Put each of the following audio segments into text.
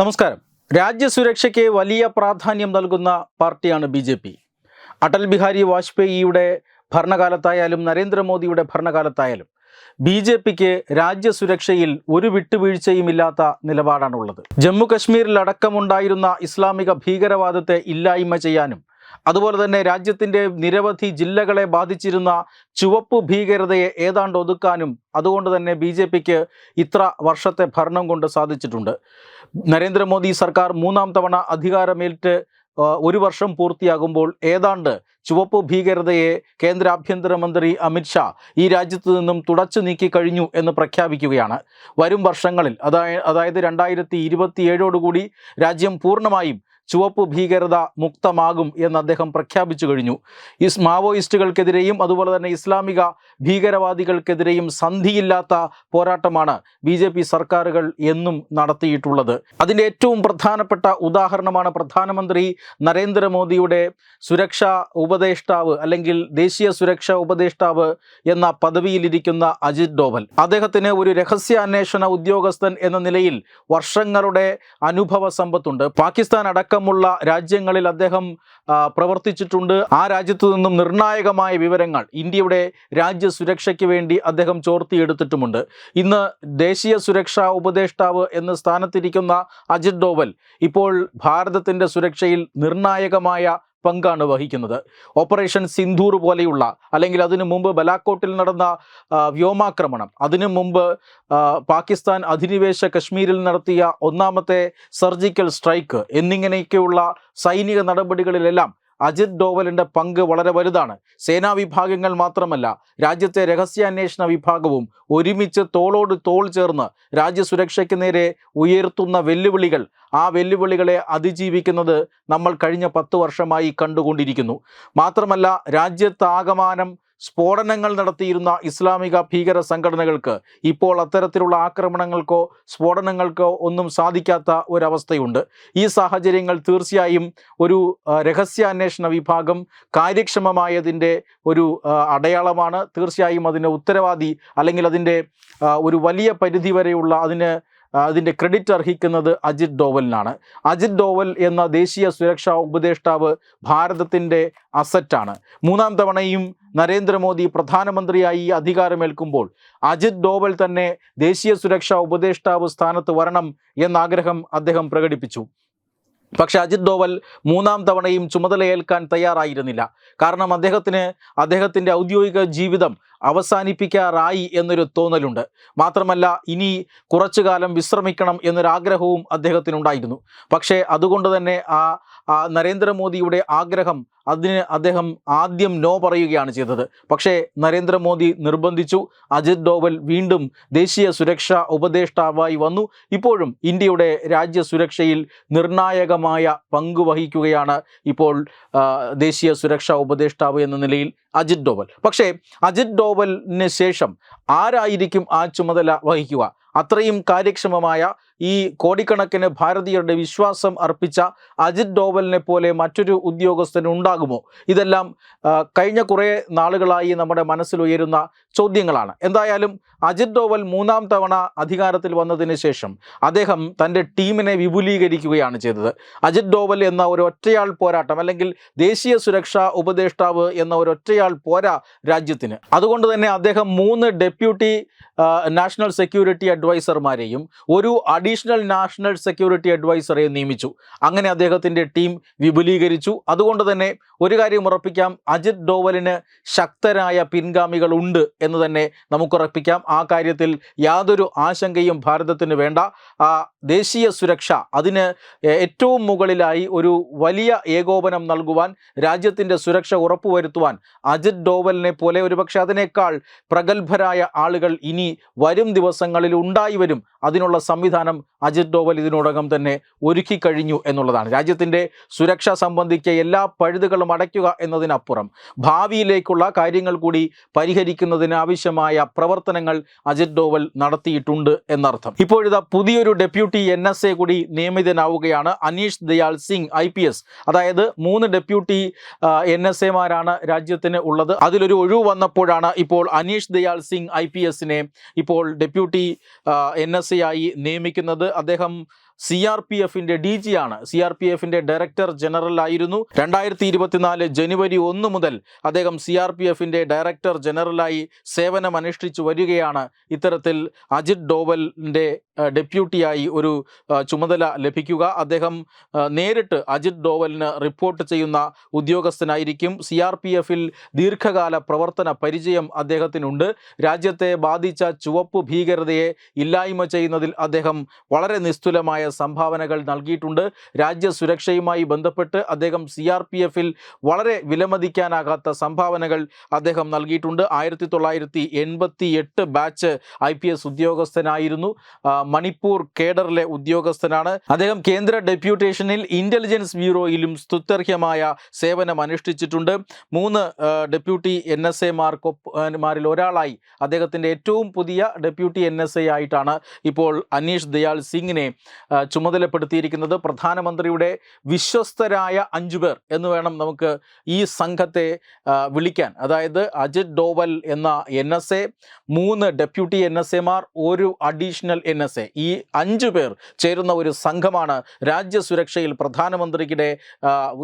നമസ്കാരം. രാജ്യസുരക്ഷയ്ക്ക് വലിയ പ്രാധാന്യം നൽകുന്ന പാർട്ടിയാണ് B J P. Atal Bihari വാജ്പേയിയുടെ ഭരണകാലത്തായാലും നരേന്ദ്രമോദിയുടെ ഭരണകാലത്തായാലും ബി ജെ പിക്ക് രാജ്യസുരക്ഷയിൽ ഒരു വിട്ടുവീഴ്ചയുമില്ലാത്ത നിലപാടാണുള്ളത്. ജമ്മു കശ്മീരിലടക്കമുണ്ടായിരുന്ന ഇസ്ലാമിക ഭീകരവാദത്തെ ഇല്ലായ്മ ചെയ്യാനും അതുപോലെ തന്നെ രാജ്യത്തിന്റെ നിരവധി ജില്ലകളെ ബാധിച്ചിരുന്ന ചുവപ്പ് ഭീകരതയെ ഏതാണ്ട് ഒതുക്കാനും അതുകൊണ്ട് തന്നെ ബി ജെ പിക്ക് ഇത്ര വർഷത്തെ ഭരണം കൊണ്ട് സാധിച്ചിട്ടുണ്ട്. നരേന്ദ്രമോദി സർക്കാർ മൂന്നാം തവണ അധികാരമേറ്റ് ഒരു വർഷം പൂർത്തിയാകുമ്പോൾ ഏതാണ്ട് ചുവപ്പ് ഭീകരതയെ കേന്ദ്ര ആഭ്യന്തരമന്ത്രി അമിത്ഷാ ഈ രാജ്യത്തു നിന്നും തുടച്ചു നീക്കി കഴിഞ്ഞു എന്ന് പ്രഖ്യാപിക്കുകയാണ്. വരും വർഷങ്ങളിൽ അതായത് രണ്ടായിരത്തി ഇരുപത്തിയേഴോടുകൂടി രാജ്യം പൂർണമായും ചുവപ്പ് ഭീകരത മുക്തമാകും എന്ന് അദ്ദേഹം പ്രഖ്യാപിച്ചു കഴിഞ്ഞു. ഇസ് മാവോയിസ്റ്റുകൾക്കെതിരെയും അതുപോലെ തന്നെ ഇസ്ലാമിക ഭീകരവാദികൾക്കെതിരെയും സന്ധിയില്ലാത്ത പോരാട്ടമാണ് ബി ജെ പി സർക്കാരുകൾ എന്നും നടത്തിയിട്ടുള്ളത്. അതിന്റെ ഏറ്റവും പ്രധാനപ്പെട്ട ഉദാഹരണമാണ് പ്രധാനമന്ത്രി നരേന്ദ്രമോദിയുടെ സുരക്ഷാ ഉപദേഷ്ടാവ് അല്ലെങ്കിൽ ദേശീയ സുരക്ഷാ ഉപദേഷ്ടാവ് എന്ന പദവിയിലിരിക്കുന്ന അജിത് ഡോവൽ. അദ്ദേഹത്തിന് ഒരു രഹസ്യ രഹസ്യാന്വേഷണ ഉദ്യോഗസ്ഥൻ എന്ന നിലയിൽ വർഷങ്ങളുടെ അനുഭവ സമ്പത്തുണ്ട്. പാകിസ്ഥാൻ അടക്കമുള്ള രാജ്യങ്ങളിൽ അദ്ദേഹം പ്രവർത്തിച്ചിട്ടുണ്ട്. ആ രാജ്യത്തു നിന്നും നിർണായകമായ വിവരങ്ങൾ ഇന്ത്യയുടെ രാജ്യ സുരക്ഷയ്ക്ക് വേണ്ടി അദ്ദേഹം ചോർത്തിയെടുത്തിട്ടുമുണ്ട്. ഇന്ന് ദേശീയ സുരക്ഷാ ഉപദേഷ്ടാവ് എന്ന സ്ഥാനത്തിരിക്കുന്ന അജിത് ഡോവൽ ഇപ്പോൾ ഭാരതത്തിന്റെ സുരക്ഷയിൽ നിർണായകമായ പങ്കാണ് വഹിക്കുന്നത്. ഓപ്പറേഷൻ സിന്ധൂർ പോലെയുള്ള അല്ലെങ്കിൽ അതിനു മുമ്പ് ബലാക്കോട്ടിൽ നടന്ന വ്യോമാക്രമണം അതിനു മുമ്പ് പാകിസ്ഥാൻ അധിനിവേശ കശ്മീരിൽ നടത്തിയ ഒന്നാമത്തെ സർജിക്കൽ സ്ട്രൈക്ക് എന്നിങ്ങനെയൊക്കെയുള്ള സൈനിക നടപടികളിലെല്ലാം അജിത് ഡോവലിന്റെ പങ്ക് വളരെ വലുതാണ്. സേനാ വിഭാഗങ്ങൾ മാത്രമല്ല രാജ്യത്തെ രഹസ്യാന്വേഷണ വിഭാഗവും ഒരുമിച്ച് തോളോട് തോൾ ചേർന്ന് രാജ്യസുരക്ഷയ്ക്ക് നേരെ ഉയർത്തുന്ന വെല്ലുവിളികൾ. ആ വെല്ലുവിളികളെ അതിജീവിക്കുന്നത് നമ്മൾ കഴിഞ്ഞ പത്ത് വർഷമായി കണ്ടുകൊണ്ടിരിക്കുന്നു. മാത്രമല്ല രാജ്യത്താകമാനം സ്ഫോടനങ്ങൾ നടത്തിയിരുന്ന ഇസ്ലാമിക ഭീകര സംഘടനകൾക്ക് ഇപ്പോൾ അത്തരത്തിലുള്ള ആക്രമണങ്ങൾക്കോ സ്ഫോടനങ്ങൾക്കോ ഒന്നും സാധിക്കാത്ത ഒരവസ്ഥയുണ്ട്. ഈ സാഹചര്യങ്ങൾ തീർച്ചയായും ഒരു രഹസ്യാന്വേഷണ വിഭാഗം കാര്യക്ഷമമായതിന്റെ ഒരു അടയാളമാണ്. തീർച്ചയായും അതിന്റെ ഉത്തരവാദി അല്ലെങ്കിൽ അതിന്റെ ഒരു വലിയ പരിധി വരെയുള്ള അതിന് അതിന്റെ ക്രെഡിറ്റ് അർഹിക്കുന്നത് അജിത് ഡോവലിനാണ്. അജിത് ഡോവൽ എന്ന ദേശീയ സുരക്ഷാ ഉപദേഷ്ടാവ് ഭാരതത്തിന്റെ അസറ്റാണ് മൂന്നാം തവണയും നരേന്ദ്രമോദി പ്രധാനമന്ത്രിയായി അധികാരമേൽക്കുമ്പോൾ അജിത് ഡോവൽ തന്നെ ദേശീയ സുരക്ഷാ ഉപദേഷ്ടാവ് സ്ഥാനത്ത് വരണം എന്നാഗ്രഹം അദ്ദേഹം പ്രകടിപ്പിച്ചു. പക്ഷെ അജിത് ഡോവൽ മൂന്നാം തവണയും ചുമതലയേൽക്കാൻ തയ്യാറായിരുന്നില്ല. കാരണം അദ്ദേഹത്തിന് അദ്ദേഹത്തിന്റെ ഔദ്യോഗിക ജീവിതം അവസാനിപ്പിക്കാറായി എന്നൊരു തോന്നലുണ്ട്. മാത്രമല്ല ഇനി കുറച്ചു കാലം വിശ്രമിക്കണം എന്നൊരാഗ്രഹവും അദ്ദേഹത്തിനുണ്ടായിരുന്നു. പക്ഷേ അതുകൊണ്ട് തന്നെ ആ നരേന്ദ്രമോദിയുടെ ആഗ്രഹം അതിന് അദ്ദേഹം ആദ്യം നോ പറയുകയാണ് ചെയ്തത്. പക്ഷേ നരേന്ദ്രമോദി നിർബന്ധിച്ചു. അജിത് ഡോവൽ വീണ്ടും ദേശീയ സുരക്ഷാ ഉപദേഷ്ടാവായി വന്നു. ഇപ്പോഴും ഇന്ത്യയുടെ രാജ്യസുരക്ഷയിൽ നിർണായകമായ പങ്കുവഹിക്കുകയാണ് ഇപ്പോൾ ദേശീയ സുരക്ഷാ ഉപദേഷ്ടാവ് എന്ന നിലയിൽ അജിത് ഡോവൽ. പക്ഷേ അജിത് ഡോവലിന് ശേഷം ആരായിരിക്കും ആ ചുമതല വഹിക്കുക? അത്രയും കാര്യക്ഷമമായ ഈ കോടിക്കണക്കിന് ഭാരതീയരുടെ വിശ്വാസം അർപ്പിച്ച അജിത് ഡോവലിനെ പോലെ മറ്റൊരു ഉദ്യോഗസ്ഥൻ ഉണ്ടാകുമോ? ഇതെല്ലാം കഴിഞ്ഞ കുറേ നാളുകളായി നമ്മുടെ മനസ്സിൽ ഉയരുന്ന ചോദ്യങ്ങളാണ്. എന്തായാലും അജിത് ഡോവൽ മൂന്നാം തവണ അധികാരത്തിൽ വന്നതിന് ശേഷം അദ്ദേഹം തന്റെ ടീമിനെ വിപുലീകരിക്കുകയാണ് ചെയ്തത്. അജിത് ഡോവൽ എന്ന ഒരു ഒറ്റയാൾ പോരാട്ടം അല്ലെങ്കിൽ ദേശീയ സുരക്ഷാ ഉപദേഷ്ടാവ് എന്ന ഒരു ഒറ്റയാൾ പോരാ രാജ്യത്തിന്. അതുകൊണ്ട് തന്നെ അദ്ദേഹം മൂന്ന് ഡെപ്യൂട്ടി നാഷണൽ സെക്യൂരിറ്റി അഡ്വൈസർമാരെയും ഒരു അഡീഷണൽ നാഷണൽ സെക്യൂരിറ്റി അഡ്വൈസറെയും നിയമിച്ചു. അങ്ങനെ അദ്ദേഹത്തിന്റെ ടീം വിപുലീകരിച്ചു. അതുകൊണ്ട് തന്നെ ഒരു കാര്യം ഉറപ്പിക്കാം അജിത് ഡോവലിന് ശക്തരായ പിൻഗാമികളുണ്ട് എന്ന് തന്നെ നമുക്ക് ഉറപ്പിക്കാം ആ കാര്യത്തിൽ യാതൊരു ആശങ്കയും ഭാരതത്തിന് വേണ്ട. ആ ദേശീയ സുരക്ഷ അതിന് ഏറ്റവും മുകളിലായി ഒരു വലിയ ഏകോപനം നൽകുവാൻ രാജ്യത്തിന്റെ സുരക്ഷ ഉറപ്പുവരുത്തുവാൻ അജിത് ഡോവലിനെ പോലെ ഒരുപക്ഷെ അതിനേക്കാൾ പ്രഗത്ഭരായ ആളുകൾ ഇനി വരും ദിവസങ്ങളിൽ ഉണ്ടായി വരും. അതിനുള്ള സംവിധാനം അജിത് ഡോവൽ ഇതിനോടകം തന്നെ ഒരുക്കി കഴിഞ്ഞു എന്നുള്ളതാണ്. രാജ്യത്തിന്റെ സുരക്ഷ സംബന്ധിച്ച എല്ലാ പഴുതുകളും അടയ്ക്കുക എന്നതിനപ്പുറം ഭാവിയിലേക്കുള്ള കാര്യങ്ങൾ കൂടി പരിഹരിക്കുന്നതിന് ആവശ്യമായ പ്രവർത്തനങ്ങൾ അജിത് ഡോവൽ നടത്തിയിട്ടുണ്ട് എന്നർത്ഥം. ഇപ്പോഴിതാ പുതിയൊരു ഡെപ്യൂട്ടി എൻ എസ് എ കൂടി നിയമിതനാവുകയാണ് Anish Dayal Singh I P S. അതായത് മൂന്ന് ഡെപ്യൂട്ടി എൻ എസ് എമാരാണ് രാജ്യത്തിന് ഉള്ളത്. അതിലൊരു ഒഴിവ് വന്നപ്പോഴാണ് ഇപ്പോൾ അനീഷ് ദയാൽ സിംഗ് ഐ പി എസിനെ ഇപ്പോൾ ഡെപ്യൂട്ടി എൻ എസ് സി ആയി നിയമിക്കുന്നത്. അദ്ദേഹം സി ആർ പി എഫിന്റെ ഡി ജി ആണ്. സി ആർ പി എഫിന്റെ ഡയറക്ടർ ജനറൽ ആയിരുന്നു. രണ്ടായിരത്തി ഇരുപത്തിനാല് ജനുവരി ഒന്ന് മുതൽ അദ്ദേഹം സി ആർ പി എഫിന്റെ ഡയറക്ടർ ജനറലായി സേവനം അനുഷ്ഠിച്ചു വരികയാണ്. ഇത്തരത്തിൽ അജിത് ഡോവലിന്റെ ഡെപ്യൂട്ടിയായി ഒരു ചുമതല ലഭിക്കുക. അദ്ദേഹം നേരിട്ട് അജിത് ഡോവലിന് റിപ്പോർട്ട് ചെയ്യുന്ന ഉദ്യോഗസ്ഥനായിരിക്കും. സി ആർ പി എഫിൽ ദീർഘകാല പ്രവർത്തന പരിചയം അദ്ദേഹത്തിനുണ്ട്. രാജ്യത്തെ ബാധിച്ച ചുവപ്പ് ഭീകരതയെ ഇല്ലായ്മ ചെയ്യുന്നതിൽ അദ്ദേഹം വളരെ നിസ്തുലമായ സംഭാവനകൾ നൽകിയിട്ടുണ്ട്. രാജ്യസുരക്ഷയുമായി ബന്ധപ്പെട്ട് അദ്ദേഹം സി ആർ പി എഫിൽ വളരെ വിലമതിക്കാനാകാത്ത സംഭാവനകൾ അദ്ദേഹം നൽകിയിട്ടുണ്ട്. ആയിരത്തി തൊള്ളായിരത്തി എൺപത്തി എട്ട് ബാച്ച് ഐ പി എസ് ഉദ്യോഗസ്ഥനായിരുന്നു. മണിപ്പൂർ കേഡറിലെ ഉദ്യോഗസ്ഥനാണ്. അദ്ദേഹം കേന്ദ്ര ഡെപ്യൂട്ടേഷനിൽ ഇന്റലിജൻസ് ബ്യൂറോയിലും സ്തുത്യർഹ്യമായ സേവനം അനുഷ്ഠിച്ചിട്ടുണ്ട്. മൂന്ന് ഡെപ്യൂട്ടി എൻ എസ് എമാർക്കൊപ്പമാരിൽ ഒരാളായി. അദ്ദേഹത്തിന്റെ ഏറ്റവും പുതിയ ഡെപ്യൂട്ടി എൻ എസ് എ ആയിട്ടാണ് ഇപ്പോൾ അനീഷ് ദയാൽ സിംഗിനെ ചുമതലപ്പെടുത്തിയിരിക്കുന്നത് പ്രധാനമന്ത്രിയുടെ വിശ്വസ്തരായ അഞ്ചു പേർ എന്ന് വേണം നമുക്ക് ഈ സംഘത്തെ വിളിക്കാൻ. അതായത് അജിത് ഡോവൽ എന്ന എൻ എസ് എ മൂന്ന് ഡെപ്യൂട്ടി എൻ എസ് എമാർ ഒരു അഡീഷണൽ എൻ എസ് എ. ഈ അഞ്ചു പേർ ചേരുന്ന ഒരു സംഘമാണ് രാജ്യസുരക്ഷയിൽ പ്രധാനമന്ത്രിക്കിടെ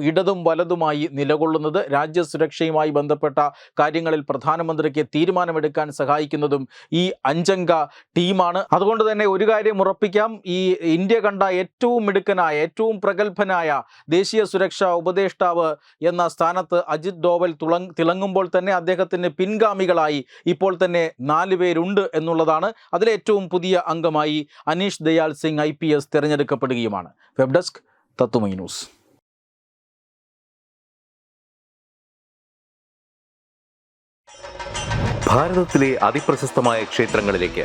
ഇടതും വലതുമായി നിലകൊള്ളുന്നത്. രാജ്യസുരക്ഷയുമായി ബന്ധപ്പെട്ട കാര്യങ്ങളിൽ പ്രധാനമന്ത്രിക്ക് തീരുമാനമെടുക്കാൻ സഹായിക്കുന്നതും ഈ അഞ്ചംഗ ടീമാണ്. അതുകൊണ്ട് തന്നെ ഒരു കാര്യം ഉറപ്പിക്കാം. ഈ ഇന്ത്യ കണ്ട ഏറ്റവും മിടുക്കനായ ഏറ്റവും പ്രഗത്ഭനായ ദേശീയ സുരക്ഷാ ഉപദേഷ്ടാവ് എന്ന സ്ഥാനത്ത് അജിത് ഡോവൽ തുളങ് തിളങ്ങുമ്പോൾ തന്നെ അദ്ദേഹത്തിന് പിൻഗാമികളായി ഇപ്പോൾ തന്നെ നാല് പേരുണ്ട് എന്നുള്ളതാണ് അതിലെ ഏറ്റവും പുതിയ അംഗമായി Anish Dayal Singh I P S തിരഞ്ഞെടുക്കപ്പെടുകയുമാണ്. Web desk Tatwamayi news. ഭാരതത്തിലെ ക്ഷേത്രങ്ങളിലേക്ക്